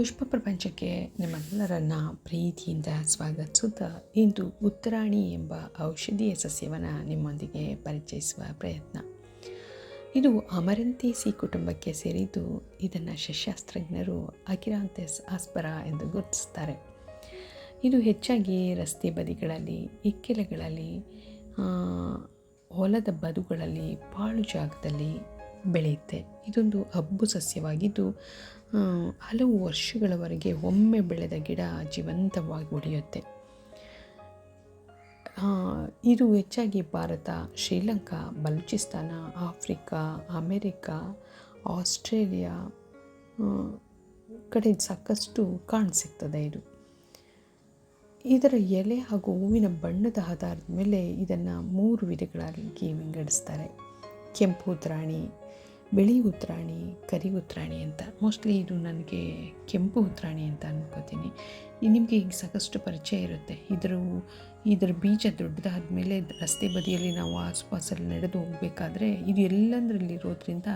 ಪುಷ್ಪ ಪ್ರಪಂಚಕ್ಕೆ ನಿಮ್ಮೆಲ್ಲರನ್ನ ಪ್ರೀತಿಯಿಂದ ಸ್ವಾಗತಿಸುತ್ತಾ ಇಂದು ಉತ್ತರಾಣಿ ಎಂಬ ಔಷಧೀಯ ಸಸ್ಯವನ್ನು ನಿಮ್ಮೊಂದಿಗೆ ಪರಿಚಯಿಸುವ ಪ್ರಯತ್ನ. ಇದು ಅಮರಂತೇಸಿ ಕುಟುಂಬಕ್ಕೆ ಸೇರಿದ್ದು ಇದನ್ನು ಸಸ್ಯಶಾಸ್ತ್ರಜ್ಞರು ಅಕಿರಾಂತೆಸ್ ಆಸ್ಪರ ಎಂದು ಗುರುತಿಸ್ತಾರೆ ಇದು ಹೆಚ್ಚಾಗಿ ರಸ್ತೆ ಬದಿಗಳಲ್ಲಿ, ಇಕ್ಕೆಲೆಗಳಲ್ಲಿ ಹೊಲದ ಬದುಗಳಲ್ಲಿ, ಪಾಳು ಜಾಗದಲ್ಲಿ ಬೆಳೆಯುತ್ತೆ. ಇದೊಂದು ಹಬ್ಬು ಸಸ್ಯವಾಗಿದ್ದು ಹಲವು ವರ್ಷಗಳವರೆಗೆ ಒಮ್ಮೆ ಬೆಳೆದ ಗಿಡ ಜೀವಂತವಾಗಿ ಉಳಿಯುತ್ತೆ. ಇದು ಹೆಚ್ಚಾಗಿ Bharat, Sri Lanka, Balochistan, Africa, America, Australia ಕಡೆ ಸಾಕಷ್ಟು ಕಾಣಸಿಗ್ತದೆ ಇದು. ಇದರ ಎಲೆ ಹಾಗೂ ಹೂವಿನ ಬಣ್ಣದ ಆಧಾರದ ಮೇಲೆ ಇದನ್ನು ಮೂರು ವಿಧಗಳಾಗಿ ವಿಂಗಡಿಸ್ತಾರೆ. ಕೆಂಪು ಉತ್ರಾಣಿ ಬಿಳಿ ಉತ್ರಾಣಿ, ಕರಿ ಉತ್ರಾಣಿ ಅಂತ. ಮೋಸ್ಟ್ಲಿ ಇದು ನನಗೆ ಕೆಂಪು ಉತ್ರಾಣಿ ಅಂತ ಅನ್ಕೋತೀನಿ. ನಿಮಗೆ ಈಗ ಸಾಕಷ್ಟು ಪರಿಚಯ ಇರುತ್ತೆ. ಇದರ ಇದರ ಬೀಜ ದೊಡ್ಡದಾದ ಮೇಲೆ ರಸ್ತೆ ಬದಿಯಲ್ಲಿ ನಾವು ಆಸುಪಾಸಲ್ಲಿ ನಡೆದು ಹೋಗಬೇಕಾದ್ರೆ ಇದು ಎಲ್ಲಂದ್ರಲ್ಲಿರೋದ್ರಿಂದ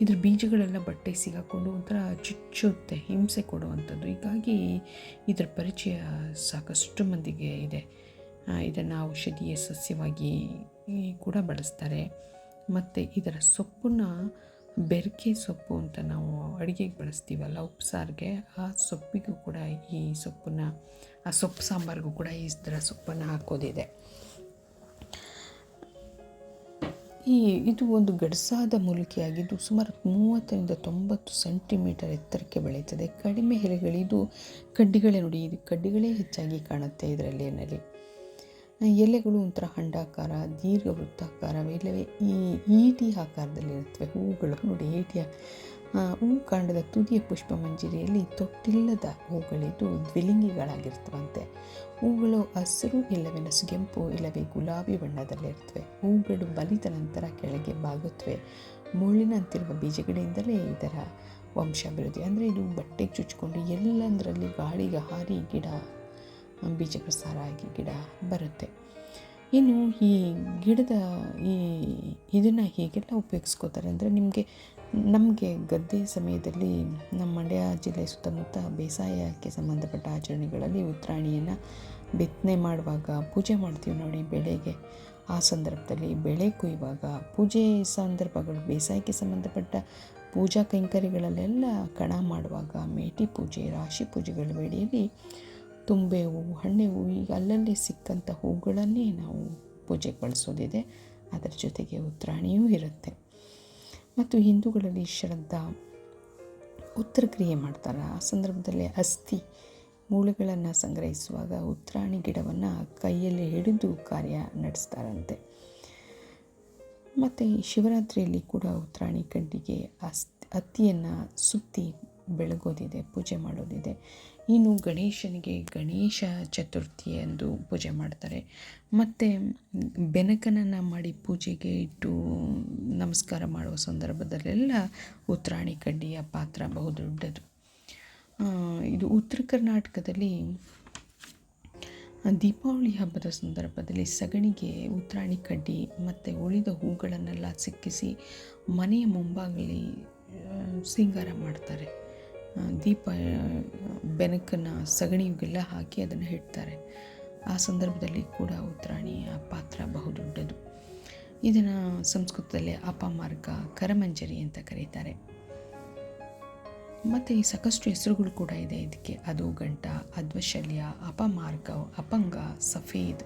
ಇದ್ರ ಬೀಜಗಳೆಲ್ಲ ಬಟ್ಟೆ ಸಿಗಾಕೊಂಡು ಒಂಥರ ಚುಚ್ಚುತ್ತೆ, ಹಿಂಸೆ ಕೊಡುವಂಥದ್ದು. ಹೀಗಾಗಿ ಇದರ ಪರಿಚಯ ಸಾಕಷ್ಟು ಮಂದಿಗೆ ಇದೆ. ಇದನ್ನು ಔಷಧೀಯ ಸಸ್ಯವಾಗಿ ಕೂಡ ಬಳಸ್ತಾರೆ. ಮತ್ತು ಇದರ ಸೊಪ್ಪನ್ನು ಬೆರಕೆ ಸೊಪ್ಪು ಅಂತ ನಾವು ಅಡುಗೆಗೆ ಬಳಸ್ತೀವಲ್ಲ, ಉಪ್ಸಾರಿಗೆ, ಆ ಸೊಪ್ಪಿಗೂ ಕೂಡ ಈ ಸೊಪ್ಪನ್ನು, ಆ ಸೊಪ್ಪು ಸಾಂಬಾರಿಗೂ ಕೂಡ ಈ ಥರ ಸೊಪ್ಪನ್ನು ಹಾಕೋದಿದೆ. ಈ, ಇದು ಒಂದು ಗಡಸಾದ ಮೂಲಿಕೆಯಾಗಿದ್ದು ಸುಮಾರು ಮೂವತ್ತರಿಂದ ತೊಂಬತ್ತು ಸೆಂಟಿಮೀಟರ್ ಎತ್ತರಕ್ಕೆ ಬೆಳೀತದೆ ಕಡಿಮೆ ಎಲೆಗಳಿದು ಕಡ್ಡಿಗಳೇ ನೋಡಿ, ಇದು ಕಡ್ಡಿಗಳೇ ಹೆಚ್ಚಾಗಿ ಕಾಣುತ್ತೆ ಇದರಲ್ಲಿ ಏನಲ್ಲಿ ಎಲೆಗಳು ಒಂಥರ ಹಂಡಾಕಾರ ದೀರ್ಘ ವೃತ್ತಾಕಾರ ಇಲ್ಲವೇ ಈ ಈಟಿ ಆಕಾರದಲ್ಲಿರುತ್ತವೆ ಹೂಗಳು ನೋಡಿ ಈಟಿಯ ಆ, ಹೂ ಕಾಂಡದ ತುದಿಯ ಪುಷ್ಪ ಮಂಜರಿಯಲ್ಲಿ ತೊಟ್ಟಿಲ್ಲದ ಹೂಗಳಿದ್ದು ದ್ವಿಲಿಂಗಿಗಳಾಗಿರ್ತವಂತೆ. ಹೂಗಳು ಹಸಿರು ಇಲ್ಲವೇ ನಸುಗೆಂಪು ಇಲ್ಲವೇ ಗುಲಾಬಿ ಬಣ್ಣದಲ್ಲಿರ್ತವೆ ಹೂಗಳು ಬಲಿತ ನಂತರ ಕೆಳಗೆ ಬಾಗುತ್ತವೆ. ಮುಳ್ಳಿನಂತಿರುವ ಬೀಜಗಳಿಂದಲೇ ಇದರ ವಂಶಾಭಿವೃದ್ಧಿ. ಅಂದರೆ ಇದು ಬಟ್ಟೆಗೆ ಚುಚ್ಕೊಂಡು ಎಲ್ಲಂದರಲ್ಲಿ ಗಾಳಿಗೆ ಹಾರಿ ಗಿಡ ಬೀಜ ಪ್ರಸಾರ ಆಗಿ ಗಿಡ ಬರುತ್ತೆ. ಇನ್ನು ಈ ಗಿಡದ ಈ ಇದನ್ನು ಹೇಗೆಲ್ಲ ಉಪಯೋಗಿಸ್ಕೋತಾರೆ ಅಂದರೆ ನಿಮಗೆ, ನಮಗೆ ಗದ್ದೆ ಸಮಯದಲ್ಲಿ ನಮ್ಮ ಮಂಡ್ಯ ಜಿಲ್ಲೆ ಸುತ್ತಮುತ್ತ ಬೇಸಾಯಕ್ಕೆ ಸಂಬಂಧಪಟ್ಟ ಆಚರಣೆಗಳಲ್ಲಿ ಉತ್ತರಾಣಿಯನ್ನು ಬಿತ್ತನೆ ಮಾಡುವಾಗ, ಪೂಜೆ ಮಾಡ್ತೀವಿ ನೋಡಿ ಬೆಳೆಗೆ. ಆ ಸಂದರ್ಭದಲ್ಲಿ ಬೆಳೆ ಕೊಯ್ಯುವಾಗ ಪೂಜೆ ಸಂದರ್ಭಗಳು, ಬೇಸಾಯಕ್ಕೆ ಸಂಬಂಧಪಟ್ಟ ಪೂಜಾ ಕೈಂಕರ್ಯಗಳಲ್ಲೆಲ್ಲ ಕಣ ಮಾಡುವಾಗ ಮೇಟಿ ಪೂಜೆ, ರಾಶಿ ಪೂಜೆಗಳ ವೇಳೆಯಲ್ಲಿ ತುಂಬೆ ಹೂವು, ಹಣ್ಣೆ ಹೂವು, ಈಗ ಅಲ್ಲಲ್ಲಿ ಸಿಕ್ಕಂಥ ಹೂಗಳನ್ನೇ ನಾವು ಪೂಜೆಗೆ ಬಳಸೋದಿದೆ ಅದರ ಜೊತೆಗೆ ಉತ್ತರಾಣಿಯೂ ಇರುತ್ತೆ. ಮತ್ತು ಹಿಂದೂಗಳಲ್ಲಿ ಶ್ರದ್ಧಾ, ಉತ್ತರ ಕ್ರಿಯೆ ಮಾಡ್ತಾರೆ. ಆ ಸಂದರ್ಭದಲ್ಲಿ ಅಸ್ಥಿ, ಮೂಳೆಗಳನ್ನು ಸಂಗ್ರಹಿಸುವಾಗ ಉತ್ತರಾಣಿ ಗಿಡವನ್ನು ಕೈಯಲ್ಲಿ ಹಿಡಿದು ಕಾರ್ಯ ನಡೆಸ್ತಾರಂತೆ. ಮತ್ತು ಶಿವರಾತ್ರಿಯಲ್ಲಿ ಕೂಡ ಉತ್ತರಾಣಿ ಕಡ್ಡಿಗೆ ಅಸ್ ಹತ್ತಿಯನ್ನು ಸುತ್ತಿ ಬೆಳಗೋದಿದೆ, ಪೂಜೆ ಮಾಡೋದಿದೆ. ಇನ್ನು ಗಣೇಶನಿಗೆ ಗಣೇಶ ಚತುರ್ಥಿ ಎಂದು ಪೂಜೆ ಮಾಡ್ತಾರೆ. ಮತ್ತು ಬೆನಕನನ್ನು ಮಾಡಿ ಪೂಜೆಗೆ ಇಟ್ಟು ನಮಸ್ಕಾರ ಮಾಡುವ ಸಂದರ್ಭದಲ್ಲೆಲ್ಲ ಉತ್ತರಾಣಿ ಕಡ್ಡಿಯ ಪಾತ್ರ ಬಹುದೊಡ್ಡದು. ಇದು ಉತ್ತರ ಕರ್ನಾಟಕದಲ್ಲಿ ದೀಪಾವಳಿ ಹಬ್ಬದ ಸಂದರ್ಭದಲ್ಲಿ ಸಗಣಿಗೆ ಉತ್ತರಾಣಿ ಕಡ್ಡಿ ಮತ್ತು ಉಳಿದ ಹೂಗಳನ್ನೆಲ್ಲ ಸಿಕ್ಕಿಸಿ ಮನೆಯ ಮುಂಭಾಗಲಿ ಸಿಂಗಾರ ಮಾಡ್ತಾರೆ. ದೀಪ ಬೆನಕನ್ನು ಸಗಣಿಗೆಲ್ಲ ಹಾಕಿ ಅದನ್ನು ಇಡ್ತಾರೆ. ಆ ಸಂದರ್ಭದಲ್ಲಿ ಕೂಡ ಉತ್ತರಾಣಿಯ ಪಾತ್ರ ಬಹುದೊಡ್ಡದು. ಇದನ್ನು ಸಂಸ್ಕೃತದಲ್ಲಿ ಅಪಮಾರ್ಗ, ಕರಮಂಜರಿ ಅಂತ ಕರೀತಾರೆ. ಮತ್ತು ಈ ಸಾಕಷ್ಟು ಹೆಸರುಗಳು ಕೂಡ ಇದೆ. ಇದಕ್ಕೆ ಅದು ಗಂಟ ಅದ್ವಶಲ್ಯ ಅಪಮಾರ್ಗ, ಅಪಂಗ, ಸಫೇದ್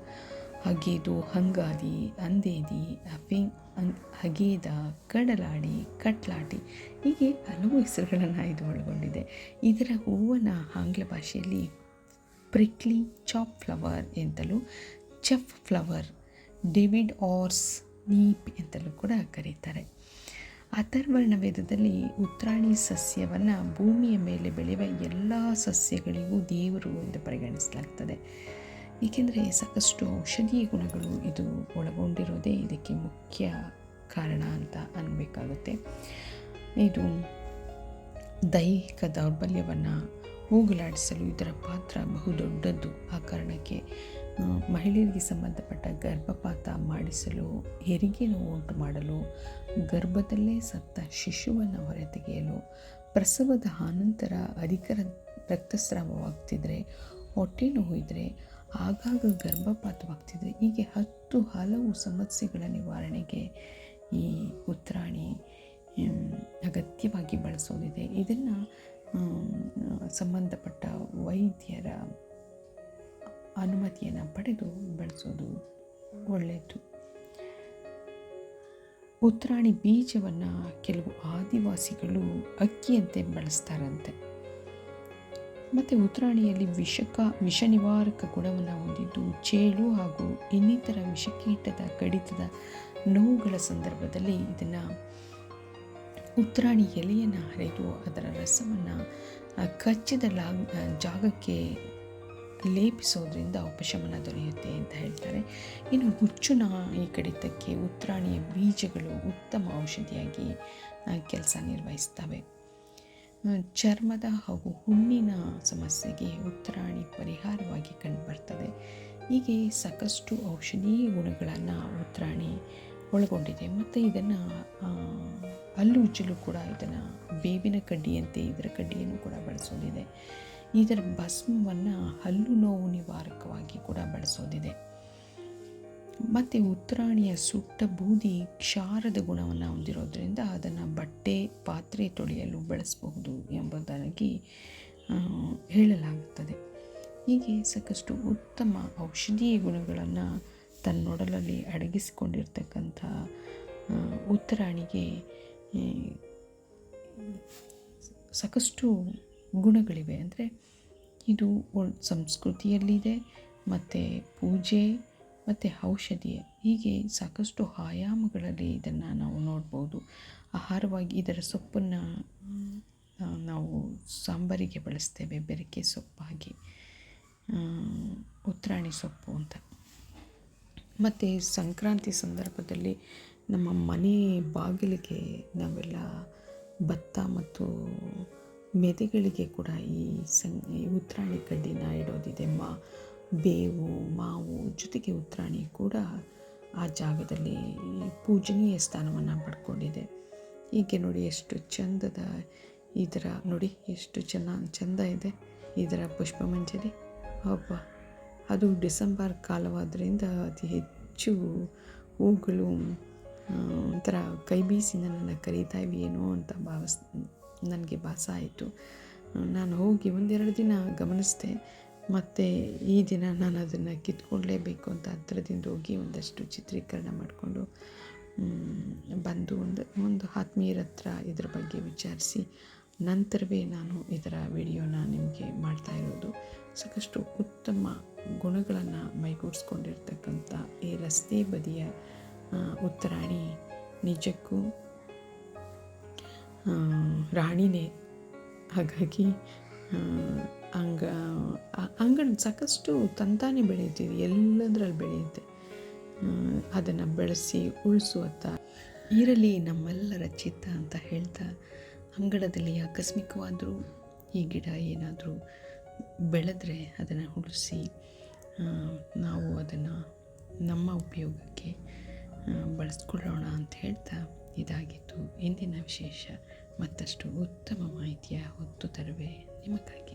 ಹಗೇದು ಹಂಗಾದಿ, ಅಂದೇದಿ ಅಫಿಂಗ್ ಅನ್, ಹಗೇದ, ಕಡಲಾಡಿ, ಕಟ್ಲಾಟಿ ಹೀಗೆ ಹಲವು ಹೆಸರುಗಳನ್ನು ಇದು ಒಳಗೊಂಡಿದೆ. ಇದರ ಹೂವನ್ನು ಆಂಗ್ಲ ಭಾಷೆಯಲ್ಲಿ ಪ್ರಿಕ್ಲಿ ಚಾಪ್ ಫ್ಲವರ್ ಎಂತಲೂ, ಚೆಫ್ ಫ್ಲವರ್, ಡೇವಿಡ್ ಆರ್ಸ್ ನೀಪ್ ಎಂತಲೂ ಕೂಡ ಕರೀತಾರೆ. ಅಥರ್ವರ್ಣ ವೇದದಲ್ಲಿ ಉತ್ತರಾಣಿ ಸಸ್ಯವನ್ನು ಭೂಮಿಯ ಮೇಲೆ ಬೆಳೆಯುವ ಎಲ್ಲ ಸಸ್ಯಗಳಿಗೂ ದೇವರು ಎಂದು ಪರಿಗಣಿಸಲಾಗ್ತದೆ. ಏಕೆಂದರೆ ಸಾಕಷ್ಟು ಔಷಧೀಯ ಗುಣಗಳು ಇದು ಒಳಗೊಂಡಿರೋದೇ ಇದಕ್ಕೆ ಮುಖ್ಯ ಕಾರಣ ಅಂತ ಅನ್ನಬೇಕಾಗುತ್ತೆ ಇದು ದೈಹಿಕ ದೌರ್ಬಲ್ಯವನ್ನು ಹೋಗಲಾಡಿಸಲು ಇದರ ಪಾತ್ರ ಬಹುದೊಡ್ಡದ್ದು ಆ ಕಾರಣಕ್ಕೆ ಮಹಿಳೆಯರಿಗೆ ಸಂಬಂಧಪಟ್ಟ ಗರ್ಭಪಾತ ಮಾಡಿಸಲು, ಹೆರಿಗೆ ನೋವು ಉಂಟು ಮಾಡಲು, ಗರ್ಭದಲ್ಲೇ ಸತ್ತ ಶಿಶುವನ್ನು ಹೊರತೆಗೆಯಲು, ಪ್ರಸವದ ಆನಂತರ ಅಧಿಕ ರಕ್ತಸ್ರಾವವಾಗ್ತಿದ್ರೆ, ಹೊಟ್ಟೆ ನೋವು ಇದ್ದರೆ ಆಗಾಗ ಗರ್ಭಪಾತವಾಗ್ತಿದ್ರೆ ಹೀಗೆ ಹತ್ತು ಹಲವು ಸಮಸ್ಯೆಗಳ ನಿವಾರಣೆಗೆ ಈ ಉತ್ತರಾಣಿ ಅಗತ್ಯವಾಗಿ ಬಳಸೋದಿದೆ. ಇದನ್ನು ಸಂಬಂಧಪಟ್ಟ ವೈದ್ಯರ ಅನುಮತಿಯನ್ನು ಪಡೆದು ಬಳಸೋದು ಒಳ್ಳೆಯದು. ಉತ್ತರಾಣಿ ಬೀಜವನ್ನು ಕೆಲವು ಆದಿವಾಸಿಗಳು ಅಕ್ಕಿಯಂತೆ ಬಳಸ್ತಾರಂತೆ. ಮತ್ತು ಉತ್ತರಾಣಿಯಲ್ಲಿ ವಿಷಕ ವಿಷ ನಿವಾರಕ ಗುಣವನ್ನು ಹೊಂದಿದ್ದು ಚೇಳು ಹಾಗೂ ಇನ್ನಿತರ ವಿಷಕೀಟದ ಕಡಿತದ ನೋವುಗಳ ಸಂದರ್ಭದಲ್ಲಿ ಇದನ್ನು ಉತ್ತರಾಣಿ ಎಲೆಯನ್ನು ಹರಿದು ಅದರ ರಸವನ್ನು ಕಚ್ಚಿದ ಲಾ ಜಾಗಕ್ಕೆ ಲೇಪಿಸೋದ್ರಿಂದ ಉಪಶಮನ ದೊರೆಯುತ್ತೆ ಅಂತ ಹೇಳ್ತಾರೆ. ಇನ್ನು ಹುಚ್ಚು ನಾಯಿ ಕಡಿತಕ್ಕೆ ಉತ್ತರಾಣಿಯ ಬೀಜಗಳು ಉತ್ತಮ ಔಷಧಿಯಾಗಿ ಕೆಲಸ ನಿರ್ವಹಿಸ್ತವೆ. ಚರ್ಮದ ಹಾಗೂ ಹುಣ್ಣಿನ ಸಮಸ್ಯೆಗೆ ಉತ್ತರಾಣಿ ಪರಿಹಾರವಾಗಿ ಕಂಡುಬರ್ತದೆ. ಹೀಗೆ ಸಾಕಷ್ಟು ಔಷಧೀಯ ಗುಣಗಳನ್ನು ಉತ್ತರಾಣಿ ಒಳಗೊಂಡಿದೆ. ಮತ್ತು ಇದನ್ನು ಹಲ್ಲು ಉಜ್ಜಲು ಕೂಡ ಇದನ್ನು ಬೇವಿನ ಕಡ್ಡಿಯಂತೆ ಇದರ ಕಡ್ಡಿಯನ್ನು ಕೂಡ ಬಳಸೋದಿದೆ. ಇದರ ಭಸ್ಮವನ್ನು ಹಲ್ಲು ನೋವು ನಿವಾರಕವಾಗಿ ಕೂಡ ಬಳಸೋದಿದೆ. ಮತ್ತು ಉತ್ತರಾಣಿಯ ಸುಟ್ಟ ಬೂದಿ ಕ್ಷಾರದ ಗುಣವನ್ನು ಹೊಂದಿರೋದ್ರಿಂದ ಅದನ್ನು ಬಟ್ಟೆ, ಪಾತ್ರೆ ತೊಳೆಯಲು ಬಳಸಬಹುದು ಎಂಬುದಾಗಿ ಹೇಳಲಾಗುತ್ತದೆ. ಹೀಗೆ ಸಾಕಷ್ಟು ಉತ್ತಮ ಔಷಧೀಯ ಗುಣಗಳನ್ನು ತನ್ನೊಡಲಲ್ಲಿ ಅಡಗಿಸಿಕೊಂಡಿರ್ತಕ್ಕಂಥ ಉತ್ತರಾಣಿಗೆ ಸಾಕಷ್ಟು ಗುಣಗಳಿವೆ. ಅಂದರೆ ಇದು ಸಂಸ್ಕೃತಿಯಲ್ಲಿದೆ, ಮತ್ತು ಪೂಜೆ ಮತ್ತು ಔಷಧಿ, ಹೀಗೆ ಸಾಕಷ್ಟು ಆಯಾಮಗಳಲ್ಲಿ ಇದನ್ನು ನಾವು ನೋಡ್ಬೋದು. ಆಹಾರವಾಗಿ ಇದರ ಸೊಪ್ಪನ್ನು ನಾವು ಸಾಂಬಾರಿಗೆ ಬಳಸ್ತೇವೆ, ಬೆರಕೆ ಸೊಪ್ಪಾಗಿ ಉತ್ತರಾಣಿ ಸೊಪ್ಪು ಅಂತ. ಮತ್ತು ಸಂಕ್ರಾಂತಿ ಸಂದರ್ಭದಲ್ಲಿ ನಮ್ಮ ಮನೆ ಬಾಗಿಲಿಗೆ ನಾವೆಲ್ಲ ಭತ್ತ ಮತ್ತು ಮೆದೆಗಳಿಗೆ ಕೂಡ ಈ ಸಂ, ಈ ಉತ್ತರಾಣಿ ಕಡ್ಡಿನ ಇಡೋದಿದೆ. ಮಾ ಬೇವು, ಮಾವು ಜೊತೆಗೆ ಉತ್ತರಾಣಿ ಕೂಡ ಆ ಜಾಗದಲ್ಲಿ ಪೂಜನೀಯ ಸ್ಥಾನವನ್ನು ಪಡ್ಕೊಂಡಿದೆ. ಹೀಗೆ ನೋಡಿ ಎಷ್ಟು ಚಂದದ ಇದರ ನೋಡಿ, ಎಷ್ಟು ಚೆನ್ನ, ಚಂದ ಇದೆ ಇದರ ಪುಷ್ಪಮಂಜರಿ. ಹಬ್ಬ, ಅದು ಡಿಸೆಂಬರ್ ಕಾಲವಾದ್ದರಿಂದ ಅತಿ ಹೆಚ್ಚು ಹೂಗಳು ಒಂಥರ ಕೈ ಬೀಸಿ ನನ್ನನ್ನು ಕರೀತಾ ಏನೋ ಅಂತ ಭಾವಿಸ್, ನನಗೆ ಭಾಸ ಆಯಿತು. ನಾನು ಹೋಗಿ ಒಂದೆರಡು ದಿನ ಗಮನಿಸಿದೆ. ಮತ್ತು ಈ ದಿನ ನಾನು ಅದನ್ನು ಕಿತ್ಕೊಳ್ಳೇಬೇಕು ಅಂತ ಹತ್ರದಿಂದ ಹೋಗಿ ಒಂದಷ್ಟು ಚಿತ್ರೀಕರಣ ಮಾಡಿಕೊಂಡು ಬಂದು ಒಂದು ಒಂದು ಆತ್ಮೀಯರ ಹತ್ರ ಇದ್ರ ಬಗ್ಗೆ ವಿಚಾರಿಸಿ ನಂತರವೇ ನಾನು ಇದರ ವಿಡಿಯೋನ ನಿಮಗೆ ಮಾಡ್ತಾ ಇರೋದು. ಸಾಕಷ್ಟು ಉತ್ತಮ ಗುಣಗಳನ್ನು ಮೈಗೂಡಿಸ್ಕೊಂಡಿರ್ತಕ್ಕಂಥ ಈ ರಸ್ತೆ ಬದಿಯ ಉತ್ತರಾಣಿ ನಿಜಕ್ಕೂ ರಾಣಿನೇ. ಹಾಗಾಗಿ ಅಂಗ ಅಂಗಡಿ ಸಾಕಷ್ಟು ತಂತಾನೆ ಬೆಳೆಯುತ್ತಿದೆ ಎಲ್ಲದರಲ್ಲಿ ಬೆಳೆಯುತ್ತೆ. ಅದನ್ನು ಬೆಳೆಸಿ, ಉಳಿಸುವತ್ತ. ಇರಲಿ ನಮ್ಮೆಲ್ಲರ ಚಿತ್ತ ಅಂತ ಹೇಳ್ತಾ, ಅಂಗಳದಲ್ಲಿ ಆಕಸ್ಮಿಕವಾದರೂ ಈ ಗಿಡ ಏನಾದರೂ ಬೆಳೆದ್ರೆ ಅದನ್ನು ಉಳಿಸಿ ನಾವು ಅದನ್ನು ನಮ್ಮ ಉಪಯೋಗಕ್ಕೆ ಬಳಸ್ಕೊಳ್ಳೋಣ ಅಂತ ಹೇಳ್ತಾ ಇದಾಗಿತ್ತು. ಇಂದಿನ ವಿಶೇಷ ಮತ್ತಷ್ಟು ಉತ್ತಮ ಮಾಹಿತಿಯ ಹೊತ್ತು ತರುವೆ ನಿಮಗಾಗಿ.